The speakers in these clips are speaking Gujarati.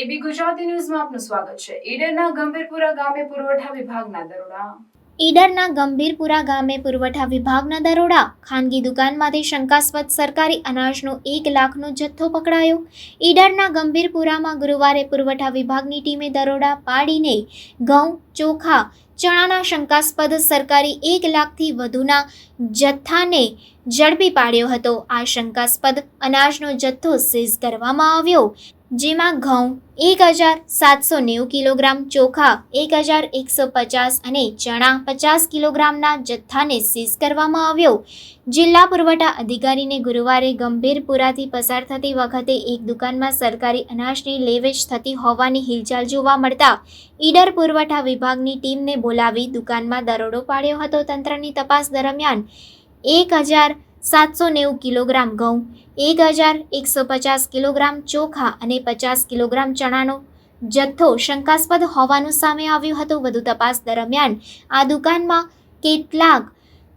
એબી ગુજરાતી ન્યૂઝમાં આપનું સ્વાગત છે. ઈડરના ગંભીરપુરા ગામે પુરવઠા વિભાગના દરોડા. ઈડરના ગંભીરપુરા ગામે પુરવઠા વિભાગના દરોડા. ખાનગી દુકાનમાંથી શંકાસ્પદ સરકારી અનાજનો એક લાખનો જથ્થો પકડાયો. ઈડરના ગંભીરપુરામાં ગુરુવારે પુરવઠા વિભાગની ટીમે દરોડા પાડીને ઘઉં, ચોખા ચણાના શંકાસ્પદ સરકારી એક લાખથી વધુના જથ્થાને ઝડપી પાડ્યો હતો. આ શંકાસ્પદ અનાજનો જથ્થો સીઝ કરવામાં આવ્યો, જેમાં ઘઉં એક હજાર સાતસો નેવું કિલોગ્રામ, ચોખા એક હજાર એકસો પચાસ અને ચણા પચાસ કિલોગ્રામના જથ્થાને સીઝ કરવામાં આવ્યો. જિલ્લા પુરવઠા અધિકારીને ગુરુવારે ગંભીરપુરાથી પસાર થતી વખતે એક દુકાનમાં સરકારી અનાજની લેવેચ થતી હોવાની હિલચાલ જોવા મળતા ઈડર પુરવઠા વિભાગની ટીમને બોલાવી દુકાનમાં દરોડો પાડ્યો હતો. તંત્રની તપાસ દરમિયાન એક હજાર સાતસો નેવું કિલોગ્રામ ઘઉં, એક હજાર એકસો પચાસ કિલોગ્રામ ચોખા અને પચાસ કિલોગ્રામ ચણાનો જથ્થો શંકાસ્પદ હોવાનું સામે આવ્યું હતું. વધુ તપાસ દરમિયાન આ દુકાનમાં કેટલાક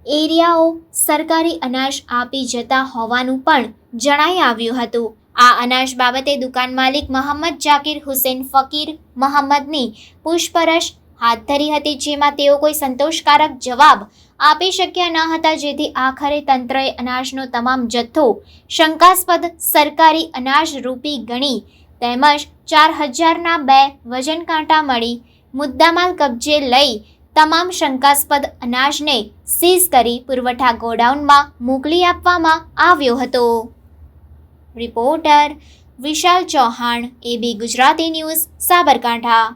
એરિયાઓ સરકારી અનાજ આપી જતા હોવાનું પણ જણાઈ આવ્યું હતું. આ અનાજ બાબતે દુકાન માલિક મોહમ્મદ જાકીર હુસેન ફકીર મોહમ્મદની પૂછપરછ હાથ ધરી હતી, જેમાં તેઓ કોઈ સંતોષકારક જવાબ આપી શક્યા ન હતા, જેથી આખરે તંત્રએ અનાજનો તમામ જથ્થો શંકાસ્પદ સરકારી અનાજ રૂપી ગણી તેમજ ચાર હજારના બે વજન કાંટા મળી મુદ્દામાલ કબજે લઈ તમામ શંકાસ્પદ અનાજને સીઝ કરી પુરવઠા ગોડાઉનમાં મોકલી આપવામાં આવ્યો હતો. Reporter Vishal Chauhan, AB Gujarati news, Sabarkantha.